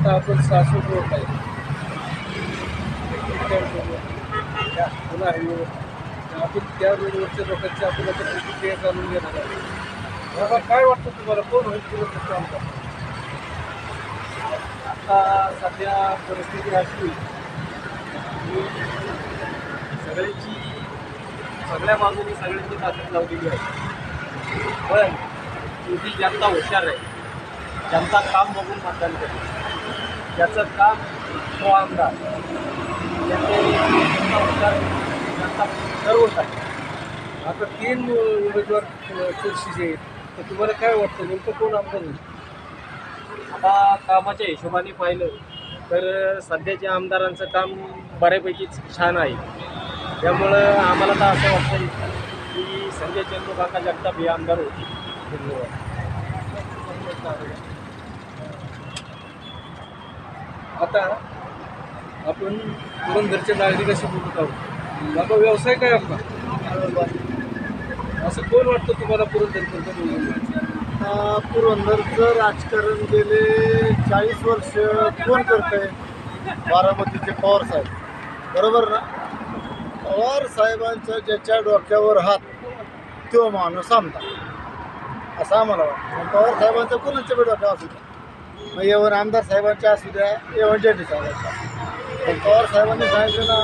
आता आपण सासू रोड आहे. पुन्हा हायवेवर आपण त्या रोडवरच्या लोकांची आपण आता प्रतिक्रिया जाणून घेणार आहे. बाबा काय वाटतं तुम्हाला? कोण होईल पुरस्कृत आमदार आता सध्या परिस्थिती अशी सगळ्यांची सगळ्या बाजूनी सगळ्यांची ताकद लावलेली आहे. पण तुझी जनता हुशार आहे जनता काम बघून मतदान करते ज्याचं काम तो आमदार ज्याचे जनता हुशार आहे, आता तीन उमेदवार अ, चुरशीचे तर तुम्हाला काय वाटतं नेमकं कोण आमदार होईल? आता कामाच्या हिशोबाने पाहिलं तर सध्याच्या आमदारांचं काम बऱ्यापैकीच छान आहे. त्यामुळं आम्हाला तर असं वाटतं की संजय चंद्रकाका जगताप हे आमदार होते धन्यवाद. आता आपण पुरंदरच्या नागरिकाशी बोलत आहोत. बाबा व्यवसाय काय आपला? असं कोण वाटतं तुम्हाला पुरंदर पुरंदरचं राजकारण गेले चाळीस वर्ष कोण करतंय? बारामतीचे पवार साहेब. बरोबर ना? पवार साहेबांच्या ज्याच्या डोक्यावर हात तो माणूस आमदार. असं आम्हाला वाटतं. पवार साहेबांचा कोणाच्या डोक्यावर असू मग येऊन आमदार साहेबांच्या असू द्या येऊन जेडी साहेबांच्या पण पवार साहेबांनी सांगितलं ना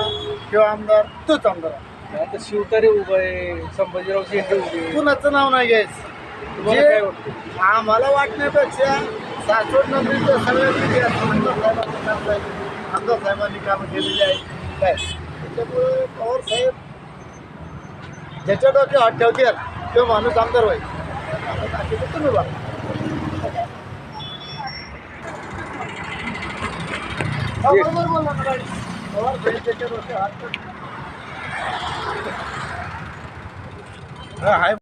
किंवा आमदार तोच आमदार. आता शिवतारे उभं आहे संभाजीराव शेंडे उभे. कुणाचं नाव नाही घ्यायचं. तुम्हाला जे- काय वाटतं? आम्हाला वाटण्यापेक्षा सासवड नगरीचं सगळ्यांनी आमदार साहेबांचं काम पाहिजे आमदार साहेबांनी कामं केलेली आहे काय? त्याच्यामुळे पवार साहेब ज्याच्या डोक्यात हात ठेवतील तो माणूस आमदार होईल. आता बाकीचं तुम्ही बघा. हा,